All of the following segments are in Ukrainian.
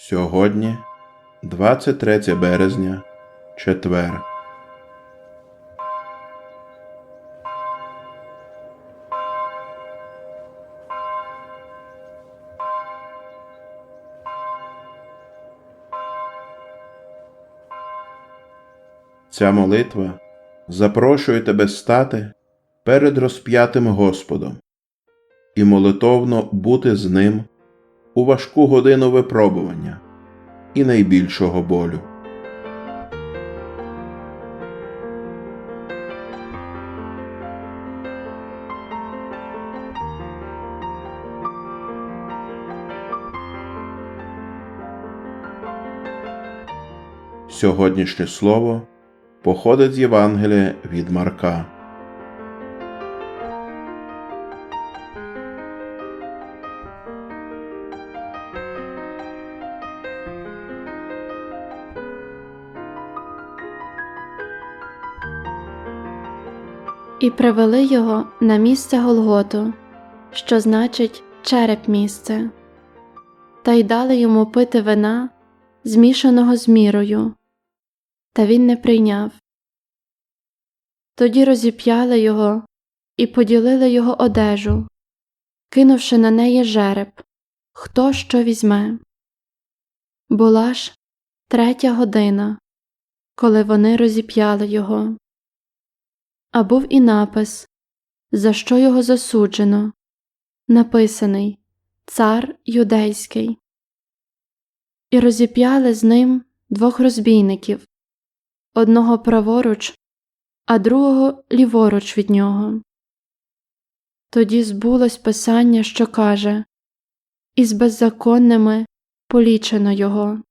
Сьогодні, 23 березня, четвер. Ця молитва запрошує тебе стати перед розп'ятим Господом і молитовно бути з Ним у важку годину випробування і найбільшого болю. Сьогоднішнє слово походить з Євангелія від Марка. І привели його на місце Голготу, що значить череп місце, та й дали йому пити вина, змішаного з мірою, та він не прийняв. Тоді розіп'яли його і поділили його одежу, кинувши на неї жереб, хто що візьме. Була ж третя година, коли вони розіп'яли його. А був і напис, за що його засуджено, написаний Цар Юдейський. І розіп'яли з ним двох розбійників одного праворуч, а другого ліворуч від нього. Тоді збулось писання, що каже Із беззаконними полічено його.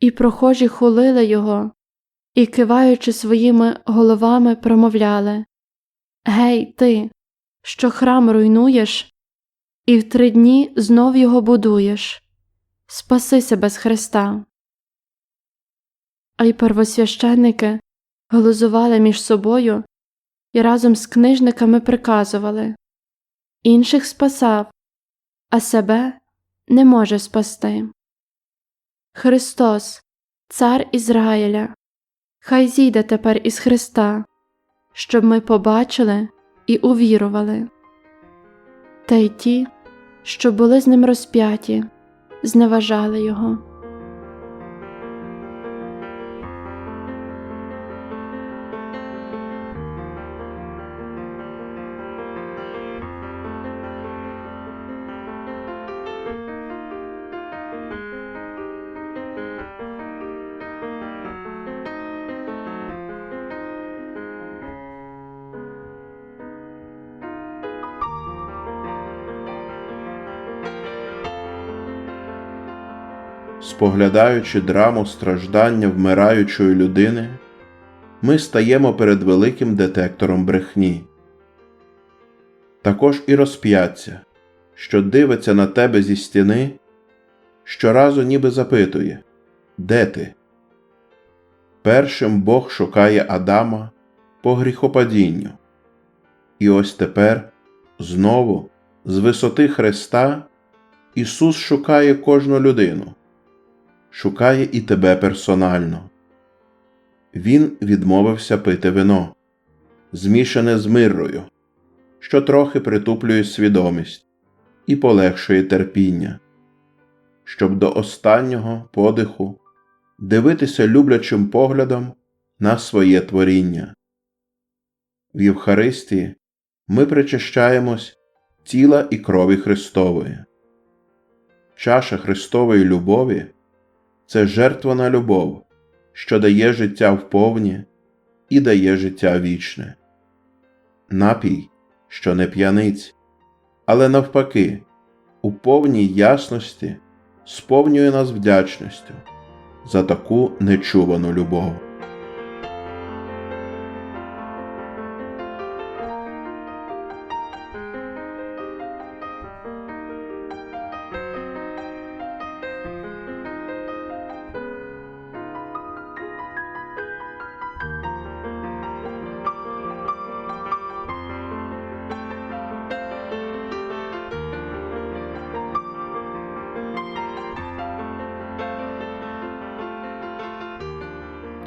І прохожі хулили його і, киваючи своїми головами, промовляли Гей, ти, що храм руйнуєш, і в три дні знов його будуєш, спаси себе з Христа. А й первосвященники глузували між собою і разом з книжниками приказували інших спасав, а себе не може спасти. Христос, Цар Ізраїля, Хай зійде тепер із Христа, щоб ми побачили і увірували. Та й ті, що були з ним розп'яті, зневажали його. Споглядаючи драму страждання вмираючої людини, ми стаємо перед великим детектором брехні. Також і розп'яття, що дивиться на тебе зі стіни, щоразу ніби запитує Де ти? Першим Бог шукає Адама по гріхопадінню. І ось тепер знову з висоти Христа Ісус шукає кожну людину шукає і тебе персонально. Він відмовився пити вино, змішане з миррою, що трохи притуплює свідомість і полегшує терпіння, щоб до останнього подиху дивитися люблячим поглядом на своє творіння. В Євхаристії ми причащаємось тіла і крові Христової. Чаша Христової любові це жертвана любов, що дає життя вповні і дає життя вічне. Напій, що не п'яниць, але навпаки, у повній ясності сповнює нас вдячністю за таку нечувану любов.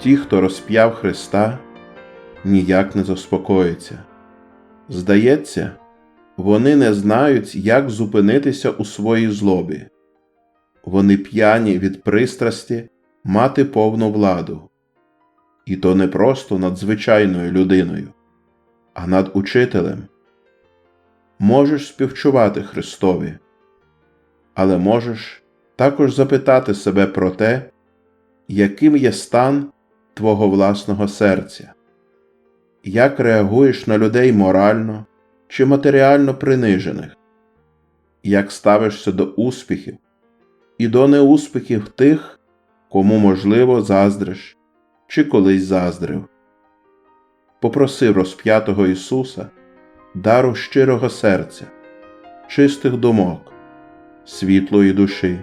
Ті, хто розп'яв Христа, ніяк не заспокоїться. Здається, вони не знають, як зупинитися у своїй злобі. Вони п'яні від пристрасті мати повну владу, і то не просто над звичайною людиною, а над учителем. Можеш співчувати Христові, але можеш також запитати себе про те, яким є стан твого власного серця, як реагуєш на людей морально чи матеріально принижених, як ставишся до успіхів і до неуспіхів тих, кому можливо заздриш чи колись заздрив. Попроси розп'ятого Ісуса дару щирого серця, чистих думок, світлої душі.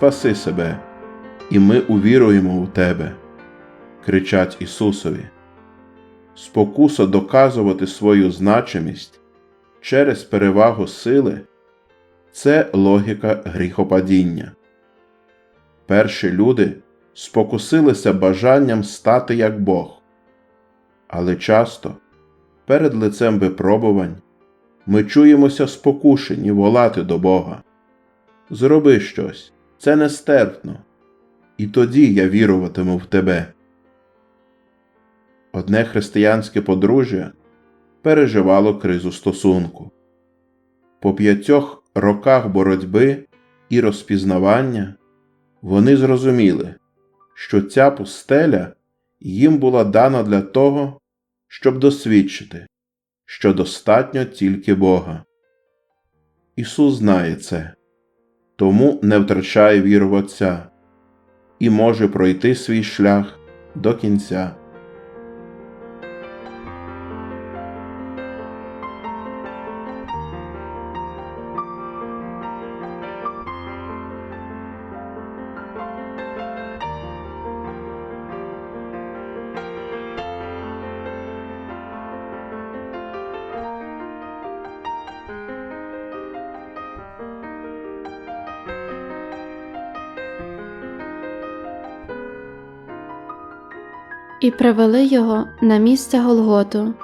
Спаси себе, і ми увіруємо у Тебе, кричать Ісусові. Спокуса доказувати свою значимість через перевагу сили це логіка гріхопадіння. Перші люди спокусилися бажанням стати як Бог, але часто перед лицем випробувань ми чуємося спокушені волати до Бога. Зроби щось, це нестерпно, і тоді я віруватиму в тебе. Одне християнське подружжя переживало кризу стосунку. По п'ятьох роках боротьби і розпізнавання вони зрозуміли, що ця пустеля їм була дана для того, щоб досвідчити, що достатньо тільки Бога. Ісус знає це, тому не втрачає віру в Отця і може пройти свій шлях до кінця. І привели його на місце Голготу,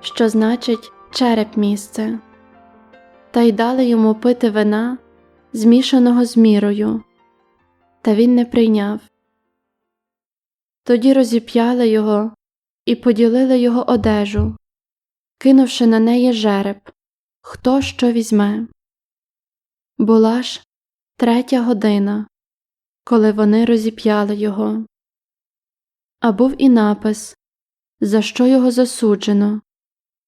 що значить череп місце, та й дали йому пити вина, змішаного з мірою, та він не прийняв. Тоді розіп'яли його і поділили його одежу, кинувши на неї жереб, хто що візьме. Була ж третя година, коли вони розіп'яли його. А був і напис, за що його засуджено,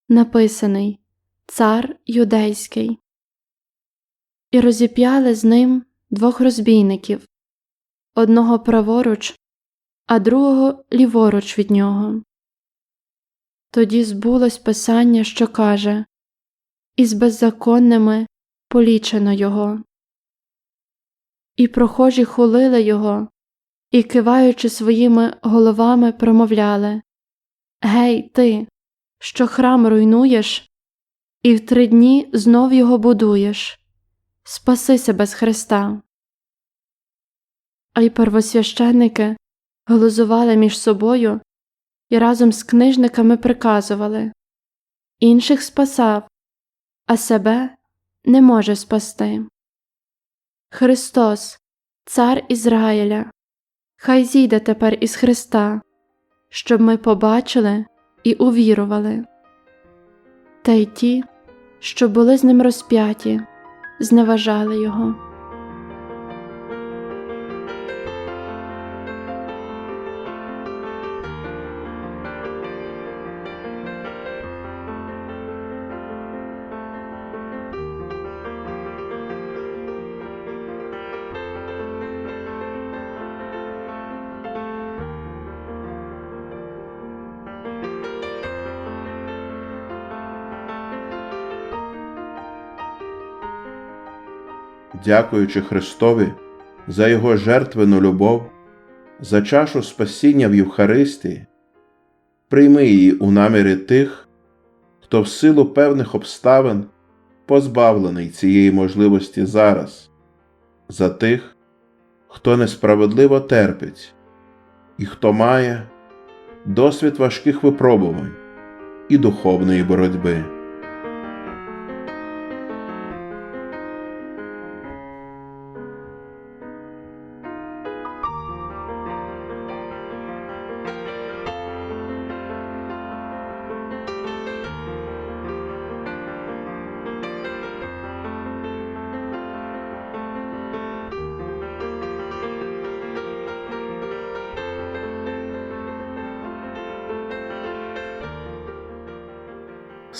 написаний Цар Юдейський. І розіп'яли з ним двох розбійників одного праворуч, а другого ліворуч від нього. Тоді збулось писання, що каже Із беззаконними полічено його. І прохожі хулили його і, киваючи своїми головами, промовляли Гей, ти, що храм руйнуєш, і в три дні знов його будуєш, спаси себе з Христа. А й первосвященники глузували між собою і разом з книжниками приказували інших спасав, а себе не може спасти. Христос, Цар Ізраїля, хай зійде тепер із Христа, щоб ми побачили і увірували. Та й ті, що були з ним розп'яті, зневажали його. Дякуючи Христові за Його жертвену любов, за чашу спасіння в Євхаристії, прийми її у наміри тих, хто в силу певних обставин позбавлений цієї можливості зараз, за тих, хто несправедливо терпить, і хто має досвід важких випробувань і духовної боротьби.